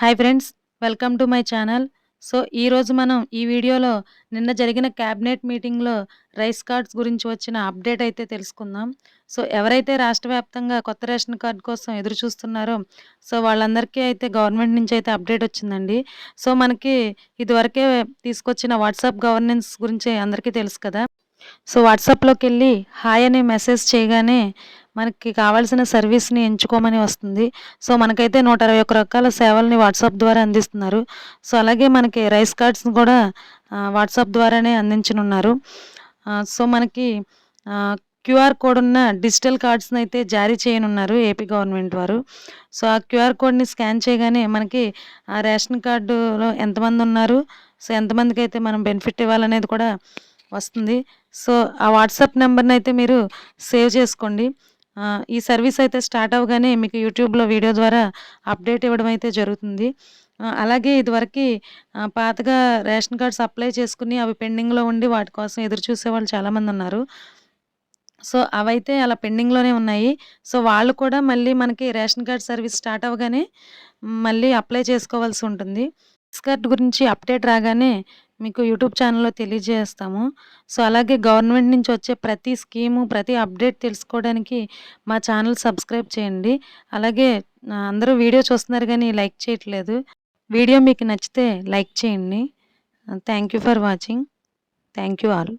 Hi friends welcome to my channel. So ఈరోజు మనం ఈ వీడియోలో నిన్న జరిగిన క్యాబినెట్ మీటింగ్లో రైస్ కార్డ్స్ గురించి వచ్చిన అప్డేట్ అయితే తెలుసుకుందాం. సో ఎవరైతే రాష్ట్ర వ్యాప్తంగా కొత్త రేషన్ కార్డు కోసం ఎదురు చూస్తున్నారో సో వాళ్ళందరికీ అయితే గవర్నమెంట్ నుంచి అయితే అప్డేట్ వచ్చిందండి. సో మనకి ఇదివరకే తీసుకొచ్చిన వాట్సాప్ గవర్నెన్స్ గురించి అందరికీ తెలుసు కదా. సో వాట్సాప్లోకి వెళ్ళి హాయ్ అనే మెసేజ్ చేయగానే మనకి కావాల్సిన సర్వీస్ని ఎంచుకోమని వస్తుంది. సో మనకైతే నూట అరవై ఒక్క రకాల సేవల్ని వాట్సాప్ ద్వారా అందిస్తున్నారు. సో అలాగే మనకి రైస్ కార్డ్స్ని కూడా వాట్సాప్ ద్వారానే అందించనున్నారు. సో మనకి క్యూఆర్ కోడ్ ఉన్న డిజిటల్ కార్డ్స్ని అయితే జారీ చేయనున్నారు ఏపీ గవర్నమెంట్ వారు. సో ఆ క్యూఆర్ కోడ్ని స్కాన్ చేయగానే మనకి ఆ రేషన్ కార్డులో ఎంతమంది ఉన్నారు. సో ఎంతమందికి అయితే మనం బెనిఫిట్ ఇవ్వాలనేది కూడా వస్తుంది. సో ఆ వాట్సాప్ నెంబర్ని అయితే మీరు సేవ్ చేసుకోండి. ఈ సర్వీస్ అయితే స్టార్ట్ అవ్వగానే మీకు యూట్యూబ్లో వీడియో ద్వారా అప్డేట్ ఇవ్వడం అయితే జరుగుతుంది. అలాగే ఇదివరకు పాతగా రేషన్ కార్డ్స్ అప్లై చేసుకుని అవి పెండింగ్లో ఉండి వాటి కోసం ఎదురు చూసేవాళ్ళు చాలామంది ఉన్నారు. సో అవైతే అలా పెండింగ్లోనే ఉన్నాయి. సో వాళ్ళు కూడా మళ్ళీ మనకి రేషన్ కార్డ్ సర్వీస్ స్టార్ట్ అవ్వగానే మళ్ళీ అప్లై చేసుకోవాల్సి ఉంటుంది. కార్డ్ గురించి అప్డేట్ రాగానే మీకు యూట్యూబ్ ఛానల్లో తెలియజేస్తాము. సో అలాగే గవర్నమెంట్ నుంచి వచ్చే ప్రతి స్కీము ప్రతి అప్డేట్ తెలుసుకోవడానికి మా ఛానల్ సబ్స్క్రైబ్ చేయండి. అలాగే అందరూ వీడియో చూస్తున్నారు కానీ లైక్ చేయట్లేదు. వీడియో మీకు నచ్చితే లైక్ చేయండి. Thank you for watching. Thank you all.